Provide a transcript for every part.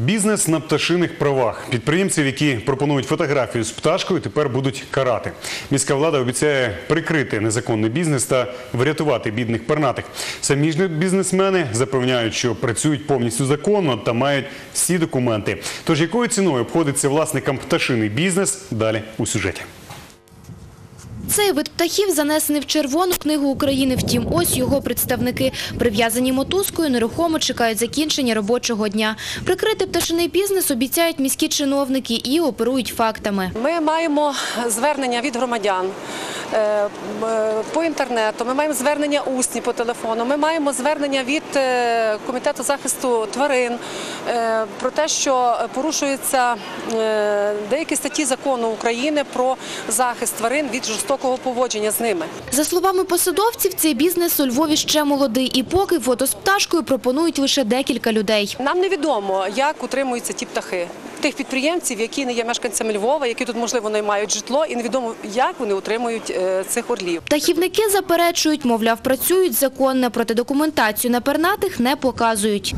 Бізнес на пташиних правах. Підприємців, які пропонують фотографію з пташкою, тепер будуть карати. Міська влада обіцяє прикрити незаконний бізнес та врятувати бідних пернатих. Самі ж бізнесмени запевняють, що працюють повністю законно та мають всі документи. Тож якою ціною обходиться власникам пташиний бізнес? Далі у сюжеті. Цей вид птахів занесений в Червону книгу України. Втім, ось його представники. Прив'язані мотузкою, нерухомо чекають закінчення робочого дня. Прикрити пташиний бізнес обіцяють міські чиновники і оперують фактами. Ми маємо звернення від громадян по інтернету. Ми маємо звернення усні по телефону. Ми маємо звернення від е, комітету захисту тварин е, про те, що порушуються е, деякі статті закону України про захист тварин від жорстокого поводження з ними. За словами посадовців, цей бізнес у Львові ще молодий. І поки фото з пташкою пропонують лише декілька людей. Нам невідомо, як утримуються ті птахи. Тих підприємців, які не є мешканцями Львова, які тут можливо наймають житло, і невідомо, як вони утримують е, цих орлів. Птахівники заперечують, мовляв, працюють законно, проте документацію на пернатих не показують.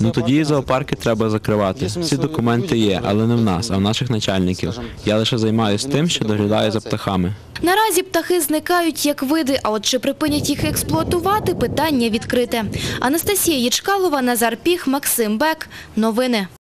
Ну тоді і зоопарки треба закривати. Всі документи є, але не в нас, а в наших начальників. Я лише займаюся тим, що доглядаю за птахами. Наразі птахи зникають як види, а от чи припинять їх експлуатувати – питання відкрите. Анастасія Ячкалова, Назар Піх, Максим Бек. Новини.